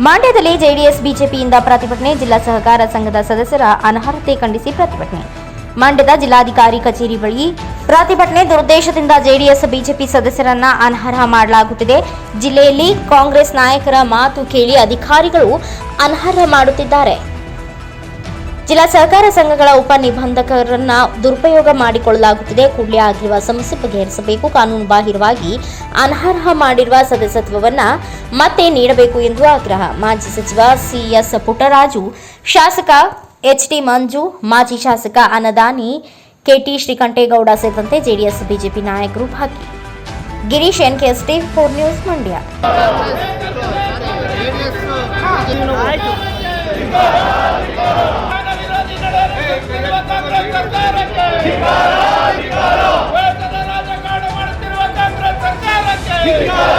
ಮಂಡ್ಯದಲ್ಲಿ ಜೆಡಿಎಸ್, ಬಿಜೆಪಿಯಿಂದ ಪ್ರತಿಭಟನೆ, ಜಿಲ್ಲಾ ಸಹಕಾರ ಸಂಘದ ಸದಸ್ಯರ ಅನರ್ಹತೆ ಖಂಡಿಸಿ ಪ್ರತಿಭಟನೆ. ಮಂಡ್ಯದ ಜಿಲ್ಲಾಧಿಕಾರಿ ಕಚೇರಿ ಬಳಿ ಪ್ರತಿಭಟನೆ, ದುರುದ್ದೇಶದಿಂದ ಜೆಡಿಎಸ್, ಬಿಜೆಪಿ ಸದಸ್ಯರನ್ನ ಅನರ್ಹ ಮಾಡಲಾಗುತ್ತಿದೆ. ಜಿಲ್ಲೆಯಲ್ಲಿ ಕಾಂಗ್ರೆಸ್ ನಾಯಕರ ಮಾತು ಕೇಳಿ ಅಧಿಕಾರಿಗಳು ಅನರ್ಹ ಮಾಡುತ್ತಿದ್ದಾರೆ. ಜಿಲ್ಲಾ ಸಹಕಾರ ಸಂಘಗಳ ಉಪ ನಿಬಂಧಕರನ್ನ ದುರುಪಯೋಗ ಮಾಡಿಕೊಳ್ಳಲಾಗುತ್ತಿದೆ. ಕೂಡಲೇ ಆಗಿರುವ ಸಮಸ್ಯೆ ಬಗೆಹರಿಸಬೇಕು. ಕಾನೂನು ಬಾಹಿರವಾಗಿ ಅನರ್ಹ ಮಾಡಿರುವ ಸದಸ್ಯತ್ವವನ್ನ ಮತ್ತೆ ನೀಡಬೇಕು ಎಂದು ಆಗ್ರಹ. ಮಾಜಿ ಸಚಿವ ಸಿಎಸ್ ಪುಟ್ಟರಾಜು, ಶಾಸಕ ಎಚ್ಟಿ ಮಂಜು, ಮಾಜಿ ಶಾಸಕ ಅನದಾನಿ ಕೆಟಿ ಶ್ರೀಕಂಠೇಗೌಡ ಸೇರಿದಂತೆ ಜೆಡಿಎಸ್, ಬಿಜೆಪಿ ನಾಯಕರು ಭಾಗಿ. Girish, NKST, four news Mandya. ধিক্কার